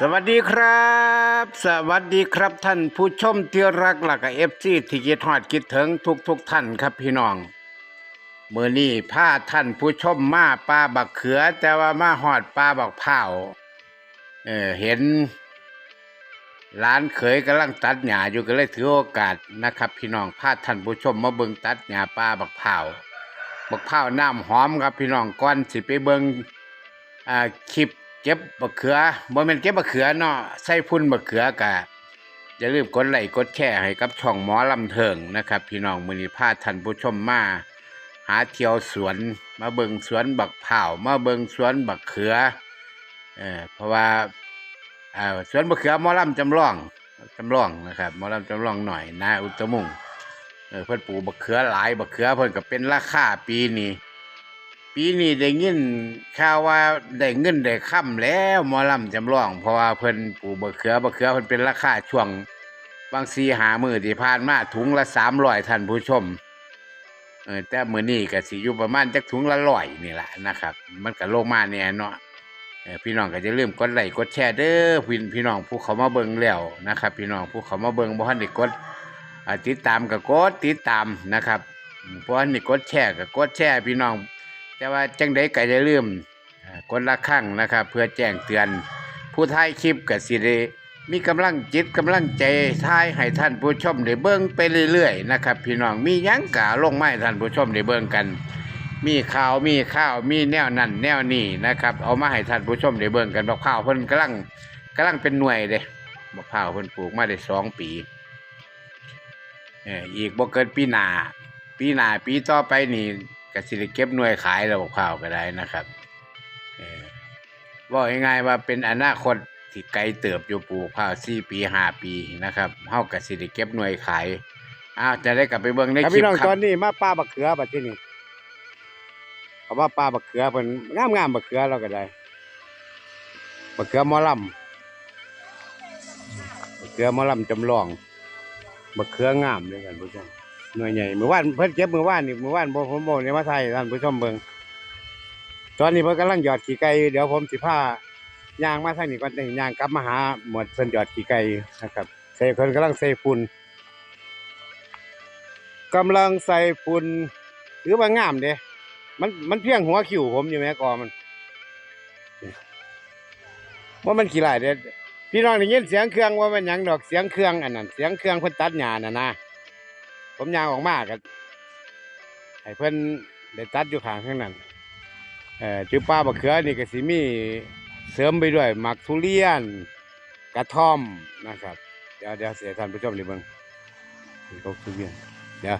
สวัสดีครับ สวัสดีครับท่านผู้ชมที่รักหลักเอฟซีที่คิดฮอดคิดถึงทุกทุกท่านครับพี่น้องเมื่อนี้พาท่านผู้ชมมาปลาบักเขือ แต่ว่ามาฮอดปลาบักเผาเออเห็นร้านเขยกำลังตัดหญ้าอยู่ก็เลยถือโอกาสนะครับ พี่น้องพาท่านผู้ชมมาเบิ่งตัดหญ้าปลาบักเผาบักเผาน้ำหอมครับพี่น้องก่อนสิไปเบิ่งอ่าคลิป เก็บมะเขือบ่แม่นเก็บมะเขือเนาะใส่พุ่นมะเขือกะอย่าลืมกดไลค์กดแชร์ให้กับช่องหมอลำเทิงนะครับ พี่น้องมื้อนี้พาท่านผู้ชมมา หาเที่ยวสวนมาเบิ่งสวนบักเผาวมาเบิ่งสวนบักเขือเออเพราะว่าอ่าสวนบักเขือหมอลำจำลองจำลองนะครับหมอลำจำลองหน่อยนะอุตมุงเออเพิ่นปลูกบักเขือหลายบักเขือเพิ่นก็เป็นราคาปีนี้ ปีนี้ได้ยินข่าวว่าได้เงินได้ค่ำแล้วหมอลำจำลอง เพราะว่าเพิ่นปลูกบะเขือบะเขือเพิ่นเป็นราคาช่วง บางซีหามือที่ผ่านมาถุงละสามร้อยท่านผู้ชมเออแต่มือนี้ก็สิอยู่ประมาณจักถุงละร้อยนี่แหละนะครับ มันก็ลงมาแน่เนาะพี่น้องก็จะลืมกดไลค์กดแชร์เด้อพี่พี่น้องผู้เขามาเบิ่งแล้วนะครับ พี่น้องผู้เขามาเบิ่งบ่ทันได้กดติดตามก็กดติดตามนะครับบ่ทันได้กดแชร์ก็กดแชร์พี่น้อง แต่ว่าจังใดก็อย่าลืมอ่ากดละครั้งนะครับ เพื่อแจ้งเตือน ผู้ถ่ายคลิปก็สิได้มีกำลังจิตกำลังใจถ่ายให้ท่านผู้ชมได้เบิ่งไปเรื่อยๆนะครับ พี่น้องมียังกะลงไม้ท่านผู้ชมได้เบิ่งกัน มีข่าวมีข้าวมีแนวนั่นแนวนี้นะครับ เอามาให้ท่านผู้ชมได้เบิ่งกันบักพร้าวเพิ่นกำลังกำลังเป็นหน่วยเด้บักพร้าวเพิ่นปลูกมาได้สองปีเอออีกบ่เกินปีหนาปีหนาปีต่อไปนี่ ก็สิได้เก็บหน่วยขายแล้วบักพร้าวก็ได้นะครับเออว่าง่ายๆว่าเป็นอนาคตที่ไกลเติบอยู่ปลูกพร้าว4ปี5ปีนะครับเฮาก็สิได้เก็บหน่วยขายอ้าวจะได้กลับไปเบิ่งในครับคลิพี่ปน้องครัตอบนนี้มาป้าบักเขือบัดที่นี่เขาว่าป้าบักเขือเพิ่นงามงามๆบักเขือเราก็ได้บักเขือหมอลำบักเขือหมอลำจำลองบักเขืองามเลยกันผู้ชม หน่วยใหญ่เมื่อวานเพิ่นเก็บเมื่อวานนี่เมื่อวานบ่ผมบ่ได้มาไทยท่านผู้ชมเบิ่งตอนนี้เพิ่นกำลังหยอดขี้ไก่เดี๋ยวผมสิพายางมาทางนี้ก่อนจะย่างกลับมาหาหมวดเพิ่นหยอดขี้ไก่นะครับใส่เพิ่นกำลังใส่ฝุ่นกำลังใส่ฝุ่นถือว่างามเด้มันมันเพียงหัวคิวผมอยู่แม่กอมันว่ามันกี่หลายเด้พี่น้องได้ยินเสียงเครื่องว่ามันหยังดอกเสียงเครื่องอันนั้นเสียงเครื่องเพิ่นตัดหญ้าน่ะนะ ผมยางออกมาก็ให้เพิ่อนได้ตัดอยู่ข้างข้างนั้นเอ่อจุป้าบักเขือนี่ก็สิมีเสริมไปด้วยหมักทุเรียน กระท่อมนะครับ เดี๋ยวเดี๋ยวเสียท่านผู้ชมได้เบิ่งนี่ก็ทุเรียนเดี๋ยว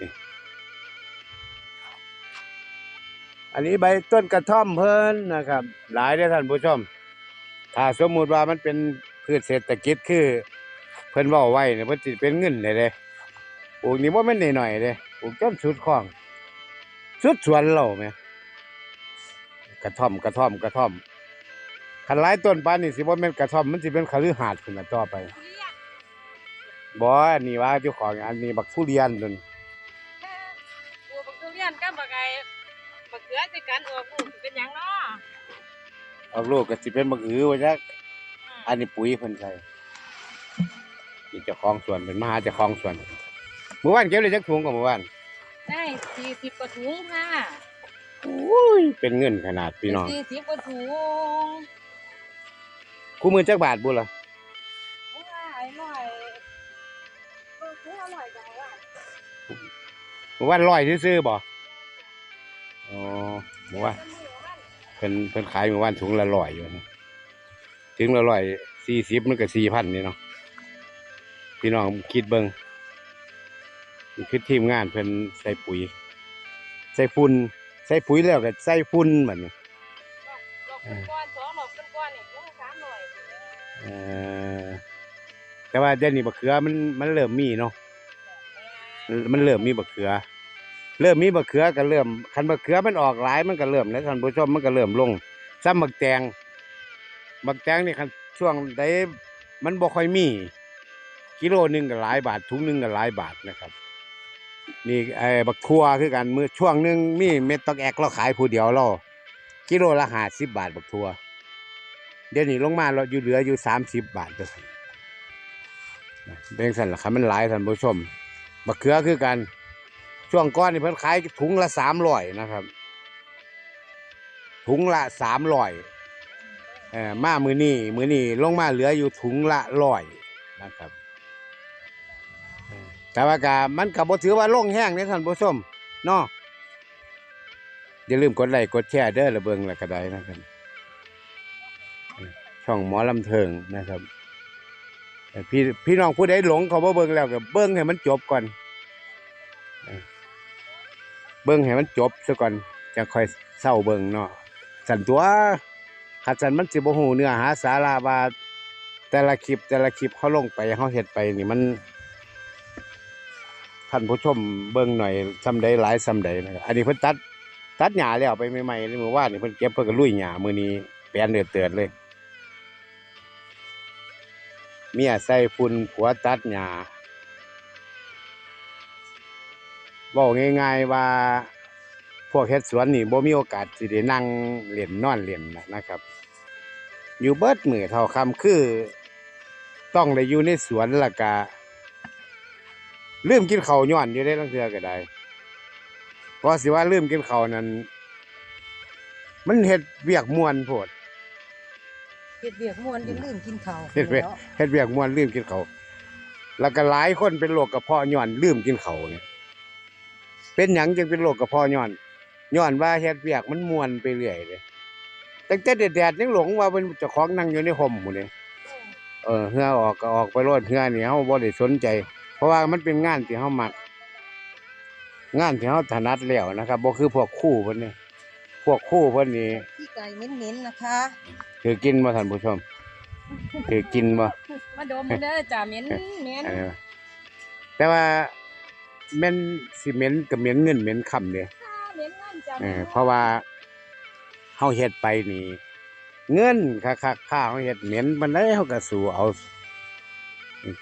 นี่อันนี้ใบต้นกระท่อมเพิ่นนะครับ หลายเด้ท่านผู้ชม ถ้าสมมุติว่ามันเป็นพืชเศรษฐกิจคือ เพิ่นว้าไว้เนี่ยเพิ่นสิเป็นเงินเลยเด้ ปลูกนี่บ่แม่นน้อยๆเด้ปลูกจนสุดคลอง สุดสวนเราแม่กระท่อมกระท่อมกระท่อมคันหลายต้นปานนี่สิบ่แม่นกระท่อมมันสิเป็นคฤหาสน์ขึ้นมาต่อไปบ่อันนี้ว่าเจ้าของอันนี้บักทุเรียนนั่นบัวบักทุเรียนกับบักไก่บักเขือสิกันออกลูกสิเป็นหยังเนาะออกลูกก็สิเป็นบักอือว่าจักอันนี้ปุ๋ยเพิ่นใส่นี่เจ้าของสวนเป็นมาหาเจ้าของสวนเมื่อวานเก็บเลยจักถุงกว่าเมื่อวานได้สี่สิบกว่าถุงค่ะอุ้ยเป็นเงินขนาดพี่น้องสี่สิบกว่าถุงคู่มือจักบาทบุล่ะโอ้ยอร่อยเออถุงอร่อยจังว่าเมื่อวานร้อยซื่อๆบ่อ๋อเมื่อวานเพิ่นเพิ่นขายเมื่อวานถุงละร้อยอยู่นะถึงละร้อยสี่สิบมันก็สี่พันนี่เนาะพี่น้องคิดเบิ่ง นี่คือทีมงานเพิ่นใส่ปุ๋ย ใส่ฝุ่นใส่ปุ๋ยแล้วก็ใส่ฝุ่นแบบนี้หลอกเป็นก้อนสองหลอกเป็นก้อนเนี่ยถุงละสามร้อยเอ่อแต่ว่าเดี๋ยวนี้บักเขือมันมันเริ่มมีเนาะมันเริ่มมีบักเขือ เริ่มมีบักเขือก็เริ่มคันบักเขือมันออกหลายมันก็เริ่มแล้วท่านผู้ชมมันก็เริ่มลงซ้ำบักแตงบักแตงนี่คันช่วงใดมันบ่ค่อยมี กิโลหนึงก็หลายบาทถุงหนึงก็หลายบาทนะครับ นี่ไอ้บักทั่วคือกันมือช่วงหนึงมีเม็ดตอกแอกเราขายผู้เดียวเรากิโลละห้าสิบบาทบักทั่วเดี๋ยวนี้ลงมาเราอยู่เหลืออยู่สามสิบบาทจะสั่นนะเป็นสั่นละครับมันหลายท่านผู้ชมมะเขือคือกันช่วงก้อนนี่เพิ่นขายถุงละสามร้อยนะครับ ถุงละสามร้อยเออมามือนี่มือนี่ลงมาเหลืออยู่ถุงละร้อยนะครับ แต่ว่ากามันกับบถือว่าล่งแห้งเนี่ยท่านผู้ชมเนาะอย่าลืมกดไลค์กดแชร์เด้อระเบิงละก็ไดนะครับ ช่องหมอลำเทิงนะครับพี่พี่น้องผู้ใดหลงเขาบ่เบิ่งแล้วก็เบิ่งให้มันจบก่อน เบิ่งให้มันจบซะก่อนจะค่อยเศร้าเบิ่งเนาะสันตัวขัดสันมันสิบ่ฮู้เนื้อหาสาระว่าแต่ละคลิปแต่ละคลิปเขาลงไปเขาเฮ็ดไปนี่มัน ท่านผู้ชมเบิ่งหน่อยซำใดหลายซำใดนะครับอันนี้เพิ่นตัดตัดหญ้าแล้วไปใหม่ๆนี่มื้อวานนี่เพิ่นเก็บเพิ่นก็ลุยหญ้ามื้อนี้แปลนเดือดเตือนเลย เมียใส่ฝุ่นผัวตัดหญ้าบอกง่ายๆว่าพวกเฮ็ดสวนนี่บ่มีโอกาสสิได้นั่งเล่นนอนเล่นนะนะครับ อยู่เบิดมือเท่าคำคือ ต้องได้อยู่ในสวนละกะ ลืมกินข้าวย้อนอยู่ได้ลังเทื่อก็ได้เพราะสิว่าลืมกินข้าวนั้น มันเฮ็ดเวียกม่วนโพดเฮ็ดเวียกม่วนจนลืมกินข้าวเฮ็ดเวียกเฮ็ดเวียกม่วนลืมกินเขาวแล้วก็หลายคนเป็นโรคกระเพาะย้อนลืมกินเขาวเนี่ยเป็นหยังจึงเป็นโรคกระเพาะย้อนย้อนว่าเฮ็ดเวียกมันม่วนไปเรื่อยเลยตั้งแต่แดดๆยังหลงว่าเป็นเจ้าของนั่งอยู่ในห่มหมู่นี่เออเหือออกก็ออกไปโลดเหือนี่เฮาบ่ได้สนใจ เพราะว่ามันเป็นงานที่เฮามัก งานที่เฮาถนัดแล้วนะครับบ่คือพวกครู่เพิ่นนี่พวกครู่เพิ่นนี่ที่ไก่เหม็นๆนะคะถือกินบ่ท่านผู้ชมถือกินบ่มาดมเด้อจ้าเหม็นเหม็นเออแต่ว่าแม่นสิเหม็นกับเหม็นเงินเหม็นคำเนี่ยเหม็นนั่นจ้าเออเพราะว่าเฮาเฮ็ดไปนี่ เงินค่าค่าค่าเฮาเฮ็ดเหม็นมันได้เฮาก็สู้เอา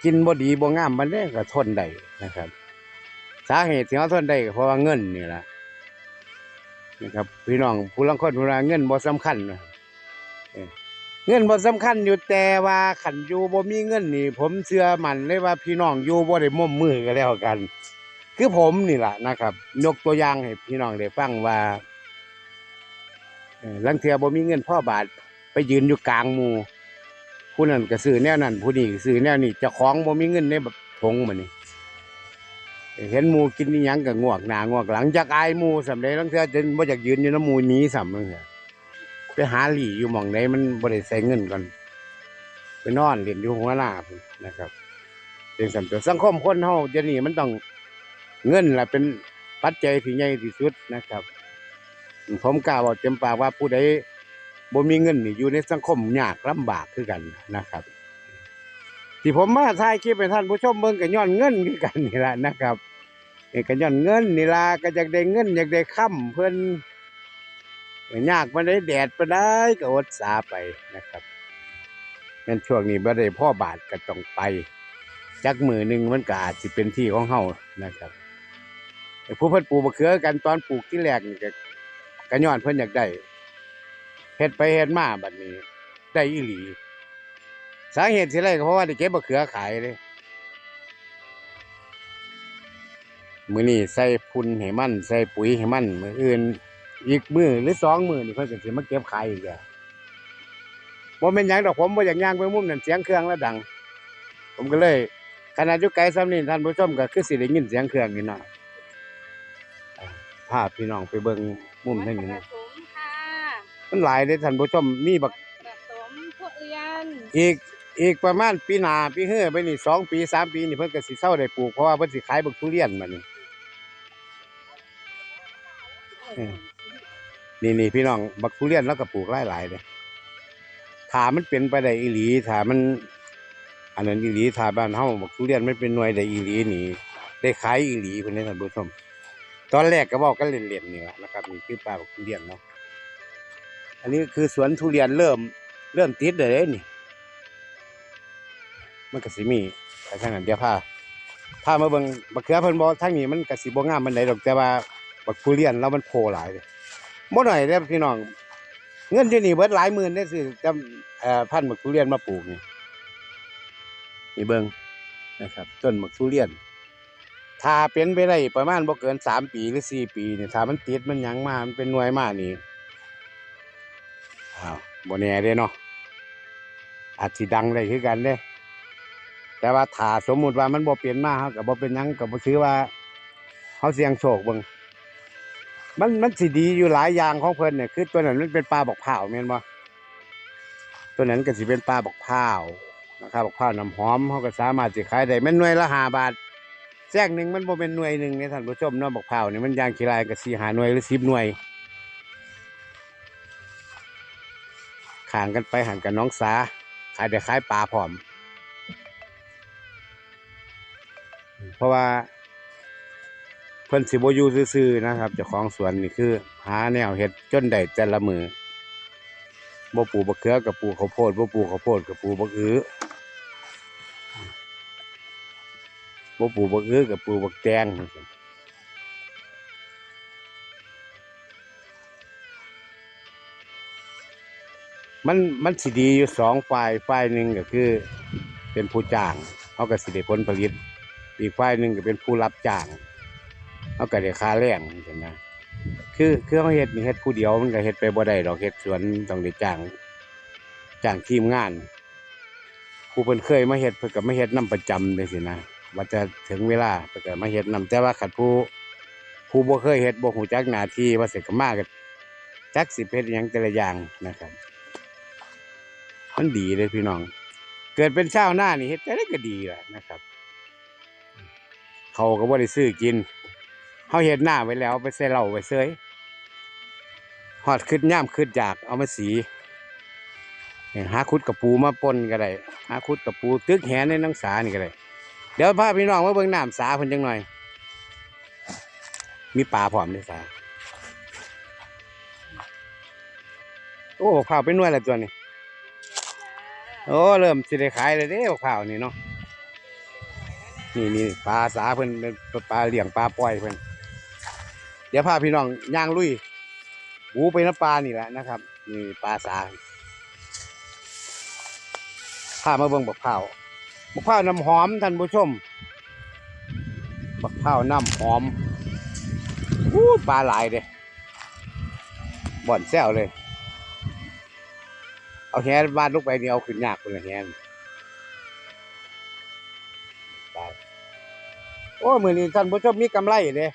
กินบ่ดีบ่งามมันได้ก็ทนได้นะครับ สาเหตุที่เฮาทนได้ก็เพราะว่าเงินนี่ล่ะนะครับ พี่น้องผู้ลางคนเวลาเงินบ่สำคัญนะเงินบ่สำคัญอยู่แต่ว่าขันอยู่บ่มีเงินนี่ ผมเชื่อมันเลยว่าพี่น้องอยู่บ่ได้ม่มมือกันแล้วกัน คือผมนี่แหละนะครับ ยกตัวอย่างให้พี่น้องได้ฟังว่าลังเทือบ่มีเงินพ่อบาท ไปยืนอยู่กลางหมู่ ผู้นั้นก็ซื้อแนวนั้นผู้นี้ก็ซื้อแนวนี้เจ้าของบ่มีเงินในแบบทงมันนี่เห็นหมูกินนี่ยังก็งวกหนางวกหลังจากอายหมูสำเร็จลังเทือจนบ่อยากยืนอยู่นำหมูหนี้สำลังเทื่อไปหาหลี่อยู่หม่องไหนมันบ่ได้ใส่เงินก่อนไปนอนเล่นอยู่หัวหน้าพุ่นนะครับเป็นสำตัวสังคมคนเฮาเดี๋ยวนี้มันต้องเงินล่ะเป็นปัจจัยที่ใหญ่ที่สุดนะครับ ผมกล่าวว่าเต็มปากว่าผู้ใด บ่มีเงินนี่อยู่ในสังคมยากลำบากคือกันนะครับ ที่ผมมาถ่ายคลิปให้ท่านผู้ชมเบิ่งก็ย้อนเงินคือกันนี่ล่ะนะครับนี่ก็ย้อนเงินนี่ล่ะก็อยากได้เงินอยากได้ค่ำเพิ่นยากมาได้แดดไปได้ก็อดสาไปนะครับแม่นช่วงนี้บ่ได้พ่อบาทก็ต้องไป จักมือหนึ่งมันก็อาจสิเป็นที่ของเฮานะครับผู้เพิ่นปลูกมะเขือกันตอนปลูกที่แรกนี่ก็ก็ย้อนเพิ่นอยากได้ เฮ็ดไปเฮ็ดมาบัดนี้ ได้อีหลี สาเหตุที่ไรก็เพราะว่าได้เก็บมะเขือขายเลยมือนี้ใส่พุ่นให้มัน ใส่ปุ๋ยให้มันมืออื่น อีกมือหรือสองมือนี่เพิ่นก็สิมาเก็บขายอีกแล้วบ่แม่นหยังดอกผมบ่อยากย่างไปมุมนั้นเสียงเครื่องแล้วดัง ผมก็เลยขนาดอยู่ไกลซ้ำนี่ท่านผู้ชมก็คือสิได้ยินเสียงเครื่องนี่เนาะอ่าพาพี่น้องไปเบิ่งมุมทางนี้ผนะ มค่ะมันหลายเด้อท่านผู้ชมมีบักผสมทุเรียนอีกอีกประมาณปีหน้าปีเฮือไปนี่สองปีสามปีนี่เพิ่นก็สิเซาได้ปลูกเพราะว่าเพิ่นสิขายบักทุเรียนมานี่เออนี่นี่พี่น้องบักทุเรียนแล้วก็ปลูกหลายๆเด้อถ้ามันเป็นไปได้อีหลีถ้ามัน อันนั้นอีหลีถ้าบ้านเฮาบักทุเรียนมันเป็นหน่วยได้อีหลีนี่ได้ขายอีหลีเพิ่นเด้อท่านผู้ชม ตอนแรกก็บอกกันเล่นๆนี่แหละนะครับนี่คือป่าบักทุเรียนเนาะ อันนี้คือสวนทุเรียนเริ่ม เริ่มติดเลยนี่ มันก็สิมีแต่ทางนั้นเดี๋ยวพาพามาเบิ่งบักเขือเพิ่นบ่ทางนี้มันก็สิบ่งามปานใดดอกแต่ว่าบักทุเรียนแล้วมันโผล่หลายเลยบ่หน่อยเด้พี่น้อง เงินที่นี่เบิดหลายหมื่นได้สิจำพันธุ์บักทุเรียนมาปลูกนี่นี่เบิ่งนะครับต้นหมักทุเรียนถ้าเป็นไปได้ประมาณบ่เกินสามปีหรือสี่ปีเนี่ยถ้ามันติดมันยังมามันเป็นหน่วยมานี่ อ้าวบ่แน่เด้เนาะอาจสิดังได้คือกันเด้แต่ว่าถ้าสมมุติว่ามันบ่เปลี่ยนมาเฮาก็บ่เป็นหยังก็บ่ถือว่าเฮาเสี่ยงโชคเบิ่งมันมันสิดีอยู่หลายอย่างของเพิ่นเนี่ยคือตัวนั้นมันเป็นปลาบอกพร้าวแม่นบ่ตัวนั้นก็สิเป็นปลาบอกพร้านะครับบอกพร้าน้ำหอมเฮาก็สามารถสิขายได้แม่นหน่วยละ5บาทแซกหนึ่งมันบ่เป็นหน่วยหนึ่งเนี่ยท่านผู้ชมเนาะบอกพร้านี่มันยางขี้ลายก็4 5หน่วยหรือ10หน่วย ข้างกันไปห่างกันน้องสาขายได้ขายปลาพร้อม เพราะว่าเพิ่นสิบอยู่ซื่อๆนะครับเจ้าของสวนนี่คือ หาแนวเฮ็ดจนได้แต่ละมือบ่ปูบักเขือกับปูข้าวโพดบ่ปูข้าวโพดกับปูบักอื้อบ่ปูบักอื้อกับปูบักแตง มันมันสิดีอยู่สองฝ่ายฝ่ายหนึ่งก็คือ เป็นผู้จ้างเขาก็สิได้ผลผลิต อีกฝ่ายหนึ่งก็เป็นผู้รับจ้างเขาก็ได้ค่าแรงเห็นนะคือคือเขาเฮ็ดนี่เฮ็ดผู้เดียวมันก็เฮ็ดไปบ่ได้ดอกเฮ็ดสวนต้องได้จ้างจ้างทีมงานผู้เพิ่นเคยมาเฮ็ดเพิ่นก็มาเฮ็ดนํประจำจังซี่นะว่าจะถึงเวลาเพิ่นก็มาเฮ็ดนํแต่ว่าคันผู้ผู้บ่เคยเฮ็ดบ่ฮู้จักหน้าที่ว่าสิก็มาก็จักสิเฮ็ดหยังแต่ละอย่างนะครับ มันดีเลยพี่น้อง เกิดเป็นชาวนานี่เฮ็ดจังได๋ก็ดีแหละนะครับ เขาก็บ่ได้ซื้อกินเขาเห็ดหน้าไว้แล้วไปใส่เหล้าไว้เซยหอดขึ้นย่ามขึ้นจากเอามาสีเนี่ยหาคุดกับปูมาปนก็ได้หาคุดกับปูตึกแหนในนังสานี่ก็ได้เดี๋ยวพาพี่น้องมาเบิ่งน้ำสาเพิ่นจังหน่อย มีปลาพร้อมในสา โอ้ข้าวเป็นน่วยและตัวนี้ โอ้เริ่มสิได้ขายเลยเด้ข้าวนี่เนาะนี่นี่ปลาสาเพิ่นเป็นปลาเหลี้ยงปลาปล่อยเพิ่นเดี๋ยวพาพี่น้องย่างลุยหูไปน้ำปลานี่แหละนะครับนี่ปลาสาพามาเบิ่งบักเผาวบักเผาวน้ำหอมท่านผู้ชมบักเผาวน้ำหอมอู้ปลาหลายเด้บ่อนแซวเลย เอาแฮนบ้าดลูกไปนี่เอาขึ้นยากคนละแฮนโอ้มือนี้ท่านผู้ชมมีกำไรเด้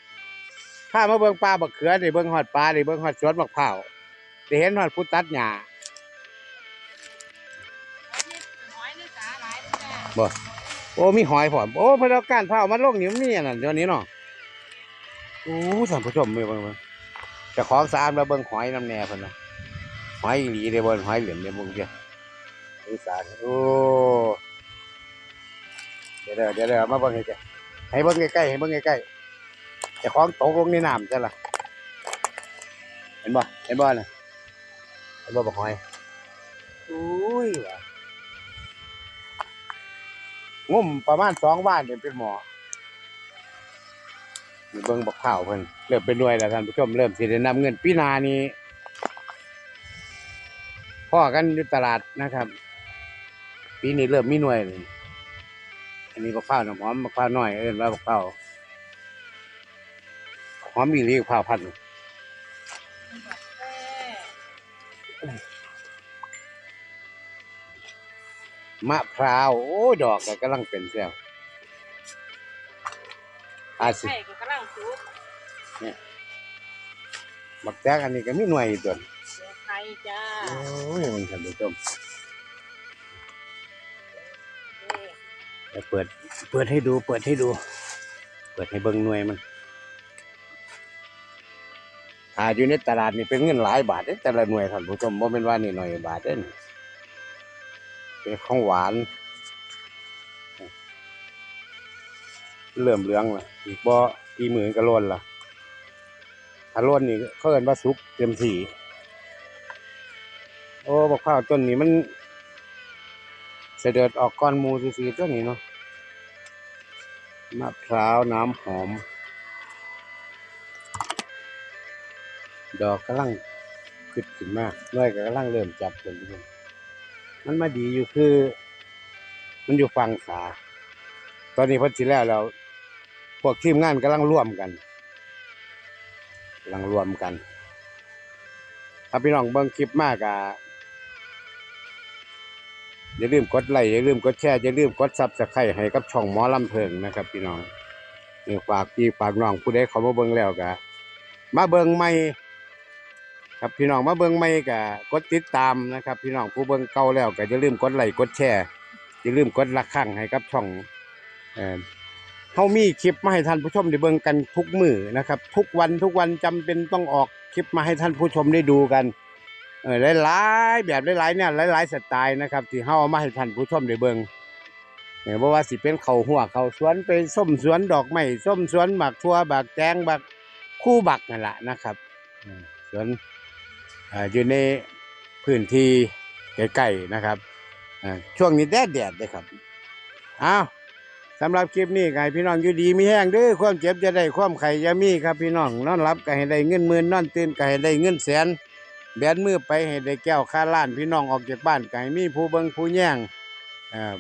ถ้ามาเบิ่งปลาบักเขือได้เบิ่งฮอดปลาได้เบิ่งฮอดสวนบักพร้าได้เห็นฮอดผู้ตัดหญ้าหอยาบ่โอ้มีหอยพร้อมโอ้เพิ่นเอากานพร้ามาลงนี่มันมีอันนั้นเดี๋ยวนี้เนาะโอ้ท่านผู้ชมเบิ่งเบิ่งเบิ่งจ้าของสามแล้วเบิ่งหอยน้ำแน่เพิ่นนะ หอยหลีเด้บ่หอยเหลี่ยมเด้บ่เด้ออีสานโอ้เดี๋ยวเด้อเดี๋ยวมาเบิ่งให้จ้ะให้เบิ่งใกล้ๆให้เบิ่งใกล้ๆเจ้าของตกลงในน้ำจ้ะล่ะเห็นบ่เห็นบ่น่ะเห็นบ่บักหอยอุ้ยว่ะงุ่มประมาณสองบ้านเนี่ยเป็นหมอเบิ่งบักข้าเพิ่นเริ่มเป็นหน่วยแล้วท่านผู้ชมเริ่มสิได้นำเงินปีนานี้ พ่อกันอยู่ตลาดนะครับ ปีนี้เริ่มมีหน่วยเลยอันนี้บักข้าวน้ำหอมบักข้าวน้อยเอิ้นว่าบักข้าวหอมมีเรียกข้าวพันธุ์มะพร้าว โอ้ยดอกก็กำลังเป็นแซวอาสิไข่ก็กำลังสุกบักแจ๊กอันนี้ก็มีหน่วยอยู่ตัวนี้เดี๋ยวไข่ จ้าโอ้ยมันท่านผู้ชมนี่เดี๋ยวเปิด เปิดให้ดู เปิดให้ดู เปิดให้เบิ่งหน่วยมันถ้าอยู่ในตลาดนี่เป็นเงินหลายบาทเด้แต่ละหน่วยท่านผู้ชมบ่เป็นว่านี่หน่อยบาทเด้นี่เป็นของหวาน เริ่มเหลืองละอีกบ่กี่หมื่นก็ล้นละถ้าล้นนี่เขาเอิ้นว่าสุกเต็มที่ โอ้บักพร้าวต้นนี้มันเสด็จออกก้อนมูซื่อๆต้นนี้เนาะมะพร้าวน้ำหอม ดอกกำลังขึ้นขึ้นมาหน่วยก็กำลังเริ่มจับกันอยู่มันมาดีอยู่คือ มันอยู่ฝั่งขา ตอนนี้พันสิแล้วแล้วพวกทีมงานกำลังร่วมกันกำลังรวมกันถ้าพี่น้องเบิ่งคลิปมากอะ อย่าลืมกดไลค์อย่าลืมกดแชร์อย่าลืมกดซับสไครต์ให้กับช่องหมอลำเพิงนะครับ พี่น้องนี่ฝากพี่ฝากน้องผู้ใดเขามาเบิ่งแล้วก็มาเบิ่งใหม่ครับพี่น้องมาเบิ่งใหม่ก็กดติดตามนะครับ พี่น้องผู้เบิ่งเก่าแล้วก็อย่าลืมกดไลค์กดแชร์อย่าลืมกดละครังให้กับช่องเออเขามีคลิปมาให้ท่านผู้ชมได้เบิ่งกันทุกมือนะครับ ทุกวันทุกวันจำเป็นต้องออกคลิปมาให้ท่านผู้ชมได้ดูกัน เออหลายๆแบบหลายๆเนี่ยหลายๆสไตล์นะครับ ที่เฮาเอามาให้ท่านผู้ชมได้เบิ่งเออบ่ว่าสิเป็นเขาหัวเขาสวนไปส้มสวนดอกไม้ส้มสวนหมากทั่วบักแตงบักคู่บักนั่นแหละนะครับสวนออยู่ในพื้นที่ใกล้ๆนะครับช่วงนี้แดดแดดเลยครับอ้าวสำหรับคลิปนี้ก็ให้พี่น้องอยู่ดีมีแห้งด้อความเจ็บจะได้ความไข่จะมีครับพี่น้องนอนหลับก็ให้ได้เงินหมื่นนอนตื่นก็ให้ได้เงินแสน แบนมือไปให้ได้แก้วค่าล้านพี่น้องออกจากบ้านไก่มีผู้เบิงผู้แย่ง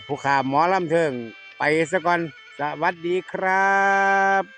ผู้ขาหมอลำเทิงไปสะก่อน สวัสดีครับ